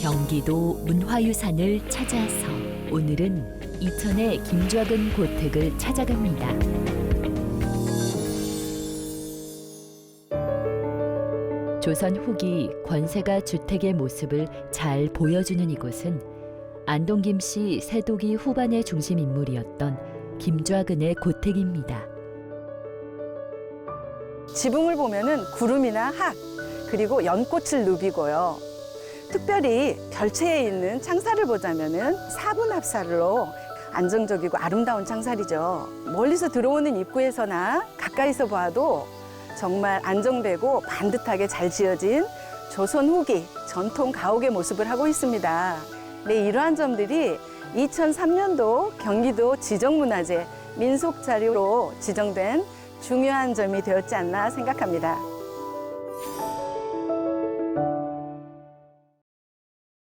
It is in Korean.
경기도 문화유산을 찾아서 오늘은 이천의 김좌근 고택을 찾아갑니다. 조선 후기 권세가 주택의 모습을 잘 보여주는 이곳은 안동 김씨 세독이 후반의 중심 인물이었던 김좌근의 고택입니다. 지붕을 보면은 구름이나 학 그리고 연꽃을 누비고요. 특별히 별채에 있는 창살을 보자면은 사분합살로 안정적이고 아름다운 창살이죠. 멀리서 들어오는 입구에서나 가까이서 봐도 정말 안정되고 반듯하게 잘 지어진 조선 후기 전통 가옥의 모습을 하고 있습니다. 네, 이러한 점들이 2003년도 경기도 지정문화재 민속자료로 지정된 중요한 점이 되었지 않나 생각합니다.